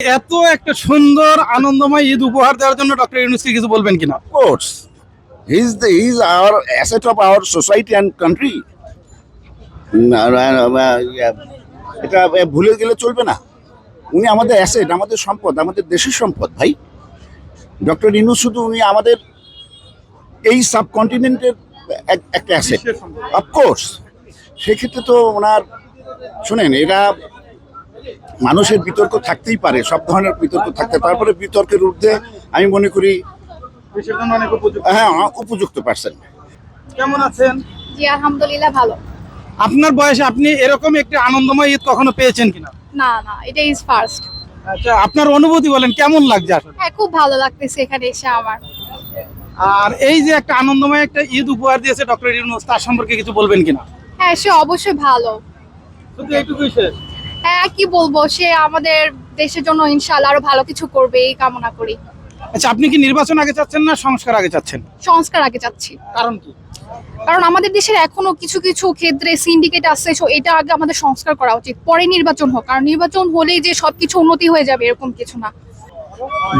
এত একটা সুন্দর আনন্দময় ঈদ উপহার দেওয়ার জন্য ডক্টর ইউনুসকে কিছু বলবেন কিনা? Our asset of our society and country. না, না, না, ইয়া, এটা ভুলে গেলে চলবে না। উনি আমাদের অ্যাসেট আমাদের সম্পদ আমাদের দেশের সম্পদ ভাই। ডক্টর ইনু শুধু উনি আমাদের এই সাবকন্টিনেন্টের একটা অ্যাসেট অফকোর্স সেক্ষেত্রে তো ওনার শোনেন এরা মানুষের বিতর্ক থাকতেই পারে সব ধরনের বিতর্ক থাকতে তারপরে বিতর্কের ঊর্ধ্বে আমি মনে করি হ্যাঁ উপযুক্ত পার্সন কেমন আছেন? জি আলহামদুলিল্লাহ ভালো। আপনার বয়সে আপনি এরকম একটি আনন্দময় ঈদ কখনো পেয়েছেন কিনা? না না এটা ইজ ফার্স্ট আচ্ছা আপনার অনুভূতি বলেন কেমন লাগছে আসলে? হ্যাঁ খুব ভালো লাগতেছে এখানে এসে আমার। আর এই যে একটা আনন্দময় একটা ঈদ উপহার দিয়েছে ডক্টর ইউনুস তার সম্পর্কে কিছু বলবেন কিনা? হ্যাঁ সে অবশ্যই ভালো। শুধু এইটুকুই শেষ? কি বলব সে আমাদের দেশের জন্য ইনশাআল্লাহ আরও ভালো কিছু করবে এই কামনা করি। আচ্ছা আপনি কি নির্বাচন আগে চাচ্ছেন না সংস্কার আগে চাচ্ছেন? সংস্কার আগে চাচ্ছি। কারণ কি? কারণ আমাদের দেশের এখনও কিছু কিছু ক্ষেত্রে সিন্ডিকেট আছে সো এটা আগে আমাদের সংস্কার করা উচিত পরে নির্বাচন হোক। কারণ নির্বাচন হলেই যে সবকিছু উন্নতি হয়ে যাবে এরকম কিছু না।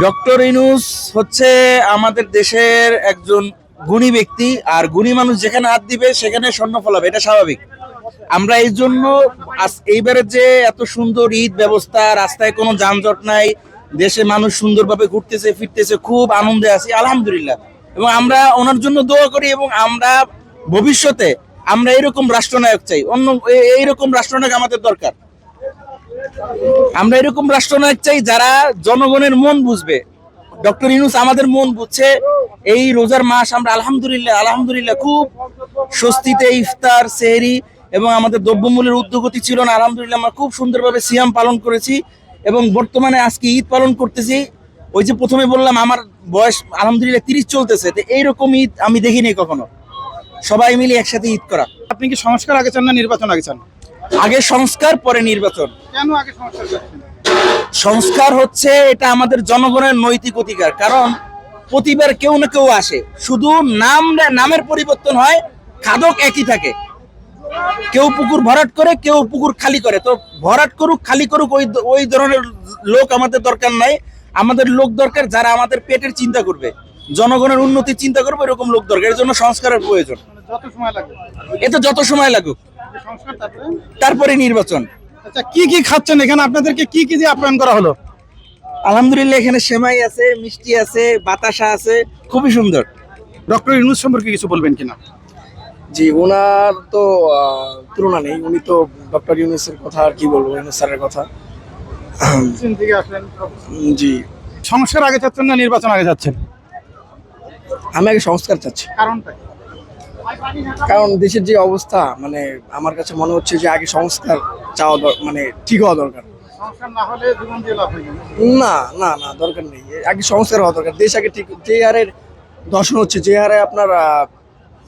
ডক্টর ইনুস হচ্ছে আমাদের দেশের একজন গুণী ব্যক্তি আর গুণী মানুষ যেখানে হাত দিবে সেখানে স্বর্ণ ফলাবে এটা স্বাভাবিক। আমরা এই জন্য এইবারের যে এত সুন্দর ঈদ ব্যবস্থা, রাস্তায় কোনো যানজট নাই, দেশে মানুষ সুন্দরভাবে ঘুরতেছে, ফিরতেছে, খুব আনন্দে আছি, আলহামদুলিল্লাহ। এবং আমরা ওনার জন্য দোয়া করি এবং আমরা ভবিষ্যতে আমরা এরকম রাষ্ট্রনায়ক চাই, অন্য এইরকম রাষ্ট্রনায়ক আমাদের দরকার। আমরা এরকম রাষ্ট্রনায়ক চাই যারা জনগণের মন বুঝবে। ডক্টর ইনুস আমাদের মন বুঝছে, এই রোজার মাস আমরা আলহামদুলিল্লাহ আলহামদুলিল্লাহ, খুব স্বস্তিতে ইফতার, সেহরি এবং আমাদের দ্রব্যমূল্যের উদ্যোগতি ছিল না। আলহামদুলিল্লাহ আমরা খুব সুন্দরভাবে সিয়াম পালন করেছি এবং বর্তমানে আজকে ঈদ পালন করতেছি। ওই যে প্রথমে বললাম আমার বয়স আলহামদুলিল্লাহ তিরিশ চলতেছে তো এইরকম ঈদ আমি দেখিনি কখনো। সবাই মিলে একসাথে ঈদ করা। আপনি কি সংস্কার আগে চান না নির্বাচন আগে চান? আগে সংস্কার পরে নির্বাচন। কেন আগে সংস্কার সংস্কার হচ্ছে এটা আমাদের জনগণের নৈতিক অধিকার কারণ প্রতিবার কেউ না কেউ আসে। শুধু নাম নামের পরিবর্তন হয় খাদক একই থাকে। কেউ পুকুর ভরাট করে কেউ পুকুর খালি করে। তো ভরাট করুক খালি করুক ওই ওই ধরনের লোক আমাদের দরকার নাই। আমাদের লোক দরকার যারা আমাদের পেটের চিন্তা করবে। জনগণের উন্নতি চিন্তা করবে এরকম লোক দরকার। এর জন্য সংস্কারের প্রয়োজন। এতে যত সময় লাগুক। তারপরে? তারপরে নির্বাচন। আচ্ছা কি কি খাচ্ছেন এখানে? আপনাদেরকে কি কি দিয়ে আপ্যায়ন করা হলো? আলহামদুলিল্লাহ এখানে সেমাই আছে মিষ্টি আছে বাতাসা আছে। খুবই সুন্দর। ডক্টর ইউনুস সম্পর্কে কিছু বলবেন কিনা? জি ওনার তো তুলনা নেই। উনি তো ডক্টর ইউনুসের কথা আর কি বলব ইউনুস স্যারের কথা। জি। সংস্কার আগে চাচ্ছেন না নির্বাচন আগে চাচ্ছেন? আমি আগে সংস্কার চাচ্ছি। কারণটা কারণ দেশের যে অবস্থা মানে আমার কাছে মনে হচ্ছে যে আগে সংস্কার চাওয়া মানে ঠিক হওয়া দরকার। না না। না দরকার নেই। আগে সংস্কার হওয়া দরকার। দেশ আগে ঠিক যে হারে দর্শন হচ্ছে যে হারে আপনার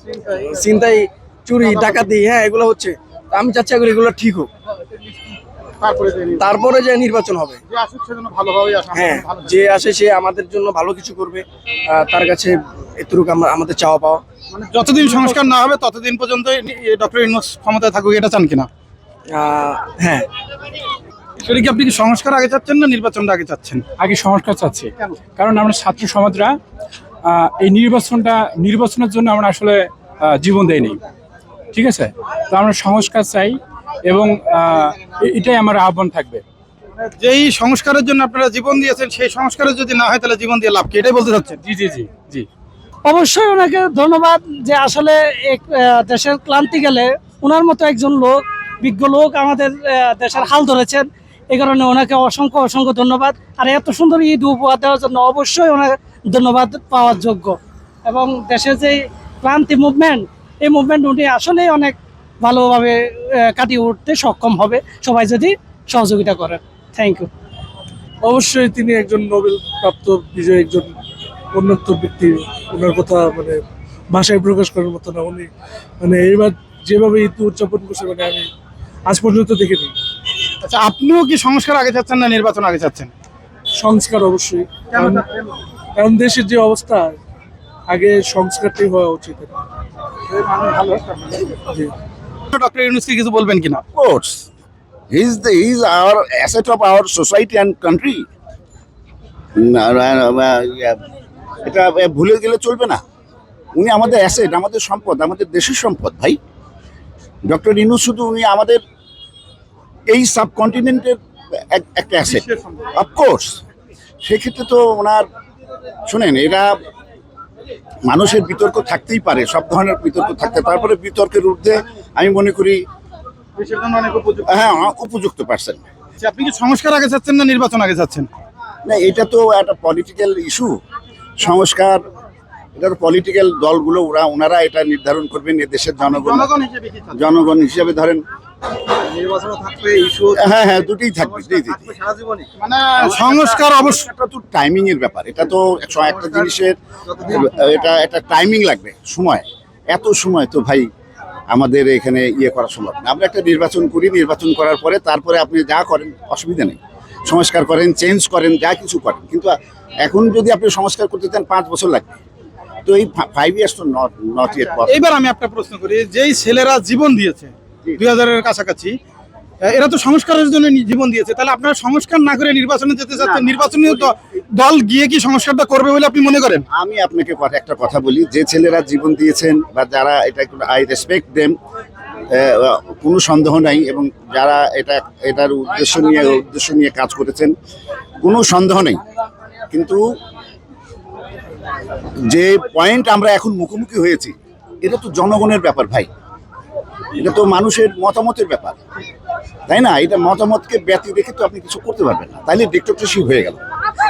আহ, ছিনতাই চুরি ডাকাতি হ্যাঁ এগুলো হচ্ছে। আমি চাচ্ছি এগুলো এগুলো ঠিক হোক। তারপরে যে নির্বাচন। হবে। হ্যাঁ যে আসে সে আমাদের জন্য ভালো কিছু করবে। তার কাছে এতটুকু আমরা আমাদের চাওয়া পাওয়া। মানে যতদিন সংস্কার না হবে ততদিন পর্যন্ত ডক্টর ইউনুস ক্ষমতায় থাকুক এটা চান কিনা? হ্যাঁ। সেটা কি আপনি কি সংস্কার আগে চাচ্ছেন না নির্বাচনটা আগে চাচ্ছেন? আগে সংস্কার চাচ্ছি। কারণ আমরা ছাত্র সমাজরা এই নির্বাচনটা নির্বাচনের জন্য আমরা আসলে জীবন দেয়নি ঠিক আছে? তো আমরা সংস্কার চাই এবং এটাই আমার আহ্বান থাকবে। যেই সংস্কারের জন্য আপনারা জীবন দিয়েছেন সেই সংস্কারের যদি না হয় তাহলে জীবন দিয়ে লাভ কি? এটাই বলতে চাচ্ছেন? জি জি জি জি। অবশ্যই ওনাকে ধন্যবাদ যে আসলে এক দেশের ক্লান্তি গেলে ওনার মতো একজন লোক বিজ্ঞ লোক আমাদের দেশের হাল ধরেছেন। এই কারণে ওনাকে অসংখ্য অসংখ্য ধন্যবাদ। আর এত সুন্দর ঈদ উপহার দেওয়ার জন্য অবশ্যই ওনার ধন্যবাদ পাওয়ার যোগ্য। এবং দেশের যে ক্লান্তি মুভমেন্ট এই মুভমেন্ট উনি আসলেই অনেক ভালোভাবে কাটিয়ে উঠতে সক্ষম হবে। সবাই যদি সহযোগিতা করে থ্যাংক ইউ অবশ্যই তিনি একজন নোবেল প্রাপ্ত বিজয়ী একজন উন্নত ব্যক্তি। ওনার কথা মানে ভাষায় প্রকাশ করার মতো না। উনি মানে এইবার যেভাবে ঈদ উদযাপন করছে মানে আমি আজ পর্যন্ত দেখিনি। আচ্ছা আপনিও কি সংস্কার আগে চাচ্ছেন না নির্বাচন আগে চাচ্ছেন? সংস্কার অবশ্যই। কারণ দেশের যে অবস্থা আগে সংস্কারটি হওয়া উচিত। ডক্টর ইউনুসকে কিছু বলবেন কিনা? Course. He's the he's our asset of our society and country. না, না, না, এটা ভুলে গেলে চলবে না। উনি আমাদের অ্যাসেট আমাদের সম্পদ আমাদের দেশের সম্পদ ভাই। ডক্টর ইনু শুধু উনি আমাদের এই সাবকন্টিনেন্টের একটা অ্যাসেট অফকোর্স সেক্ষেত্রে তো ওনার শোনেন এরা মানুষের বিতর্ক থাকতেই পারে সব ধরনের বিতর্ক থাকতে তারপরে বিতর্কের ঊর্ধ্বে আমি মনে করি হ্যাঁ উপযুক্ত পার্সন আচ্ছা, আপনি কি সংস্কার আগে চাচ্ছেন না নির্বাচন আগে চাচ্ছেন? না এটা তো একটা পলিটিক্যাল ইস্যু সংস্কার এটা তো পলিটিক্যাল দলগুলো ওরা ওনারা এটা নির্ধারণ করবেন এ দেশের জনগণ। জনগণ হিসেবে ধরেন হ্যাঁ হ্যাঁ দুটোই থাকবে মানে সংস্কার অবশ্য এটা তো টাইমিং এর ব্যাপার এটা তো একশো একটা জিনিসের এটা একটা টাইমিং লাগবে সময়। এত সময় তো ভাই আমাদের এখানে ইয়ে করা সম্ভব না। আমরা একটা নির্বাচন করি নির্বাচন করার পরে তারপরে আপনি যা করেন অসুবিধা নেই। সংস্কার করেন চেঞ্জ করেন যা কিছু করেন। কিন্তু এখন যদি আপনি সংস্কার করতে চান পাঁচ বছর লাগবে। তো এই ফাইভ ইয়ার্স তো নট নট ইয়েট এইবার আমি একটা প্রশ্ন করি যেই ছেলেরা জীবন দিয়েছে দুই হাজারের কাছাকাছি। এরা তো সংস্কারের জন্য জীবন দিয়েছে। তাহলে আপনারা সংস্কার না করে নির্বাচনে যেতে চাচ্ছেন? নির্বাচনীয় দ- দল গিয়ে কি সংস্কারটা করবে বলে আপনি মনে করেন? আমি আপনাকে কথা- একটা কথা বলি। যে ছেলেরা জীবন দিয়েছেন বা যারা এটা একটু আই রেসপেক্ট দেম কোনো সন্দেহ নাই এবং যারা এটা এটার উদ্দেশ্য নিয়ে উদ্দেশ্য নিয়ে কাজ করেছেন কোনো সন্দেহ নেই। কিন্তু যে পয়েন্ট আমরা এখন মুখোমুখি হয়েছি এটা তো জনগণের ব্যাপার ভাই। এটা তো মানুষের মতামতের ব্যাপার। তাই না? এটা মতামতকে ব্যতি রেখে তো আপনি কিছু করতে পারবেন না। তাইলে ডিক্টেটরশিপ হয়ে গেল।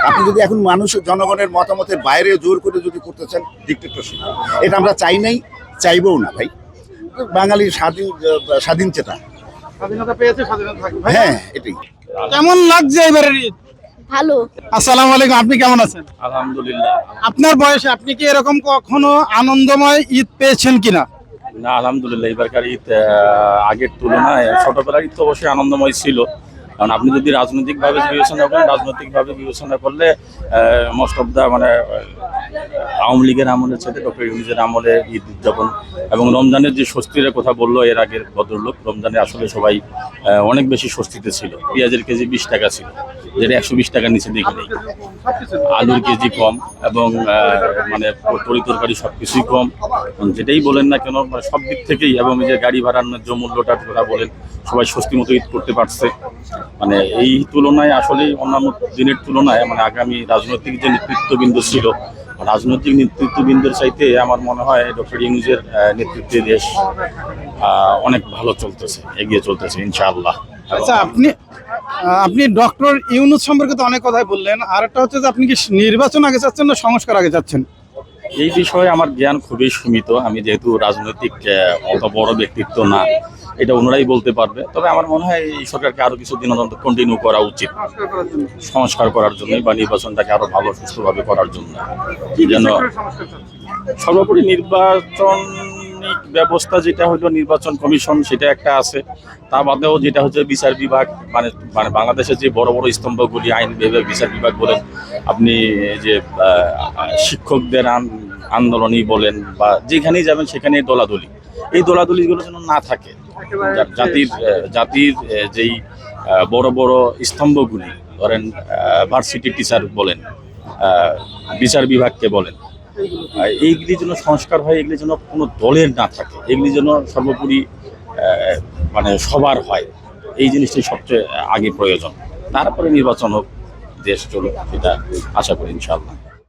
আপনি যদি এখন মানুষের জনগণের মতামতের বাইরে জোর করে যদি করতে চান ডিক্টেটরশিপ এটা আমরা চাই নাই চাইবও না ভাই। বাঙালি স্বাধীন স্বাধীন চেতা। স্বাধীনতা পেয়েছে স্বাধীনতা থাকবে। হ্যাঁ এটাই। কেমন লাগছে এবারের ঈদ? ভালো। আসসালামু আলাইকুম আপনি কেমন আছেন? আলহামদুলিল্লাহ। আপনার বয়সে আপনি কি এরকম কখনো আনন্দময় ঈদ পেয়েছেন কিনা? না, আলহামদুলিল্লাহ এবারকার ঈদ আগের তুলনায় ছোটবেলার ঈদ তো অবশ্যই আনন্দময় ছিল। কারণ আপনি যদি রাজনৈতিকভাবে বিবেচনা করেন, রাজনৈতিকভাবে বিবেচনা করলে মোস্ট অফ দ্য মানে আওয়ামী লীগের আমলের সাথে ডক্টর ইউনিজের আমলে ঈদ উদযাপন এবং রমজানের যে স্বস্তির কথা বলল এর আগের ভদ্রলোক, রমজানে আসলে সবাই অনেক বেশি স্বস্তিতে ছিল। পেঁয়াজের কেজি বিশ টাকা ছিল। যেটা একশো বিশ টাকার নিচে দেখি নেই আলুর কেজি কম এবং মানে তরি তরকারি সব কিছুই কম যেটাই বলেন না কেন মানে সব দিক থেকেই, এবং এই যে গাড়ি ভাড়ার ন্যায্য মূল্যটা কথা বলেন, সবাই স্বস্তি মতো ঈদ করতে পারছে। মানে এই তুলনায় আসলে অন্যান্য দিনের তুলনায় মানে আগামী রাজনৈতিক যে নেতৃত্ববৃন্দ ছিল, রাজনৈতিক নেতৃত্ববৃন্দের চাইতে আমার মনে হয় ডক্টর ইউনুজের নেতৃত্বে দেশ অনেক ভালো চলতেছে, এগিয়ে চলতেছে, ইনশাআল্লাহ। আচ্ছা আপনি আপনি ডক্টর ইউনুস সম্পর্কে তো অনেক কথাই বললেন। আর একটা হচ্ছে যে আপনি কি নির্বাচন আগে চাচ্ছেন না সংস্কার আগে চাচ্ছেন? এই বিষয়ে আমার জ্ঞান খুবই সীমিত। আমি যেহেতু রাজনৈতিক অত বড় ব্যক্তিত্ব না এটা ওনারাই বলতে পারবে। তবে আমার মনে হয় এই সরকারকে আরও কিছুদিন অন্তত কন্টিনিউ করা উচিত। সংস্কার করার জন্য। বা নির্বাচনটাকে আরও ভালো সুষ্ঠুভাবে করার জন্য। যেন সর্বোপরি নির্বাচনিক ব্যবস্থা যেটা হলো নির্বাচন কমিশন সেটা একটা আছে। তা বাদেও যেটা হচ্ছে বিচার বিভাগ মানে মানে বাংলাদেশের যে বড় বড় স্তম্ভগুলি আইন বিভাগ বিচার বিভাগ বলেন আপনি যে শিক্ষকদের আন্দোলনই বলেন বা যেখানেই যাবেন সেখানে দলাদলি। এই দলাদলিগুলো যেন না থাকে জাতির জাতির যেই বড় বড় স্তম্ভগুলি ধরেন ভার্সিটি টিচার বলেন বিচার বিভাগকে বলেন এইগুলি যেন সংস্কার হয় এগুলি যেন কোনো দলের না থাকে। এগুলি যেন সর্বোপরি মানে সবার হয়। এই জিনিসটি সবচেয়ে আগে প্রয়োজন। তারপরে নির্বাচন হোক, দেশ চলুক এটা আশা করি, ইনশাআল্লাহ।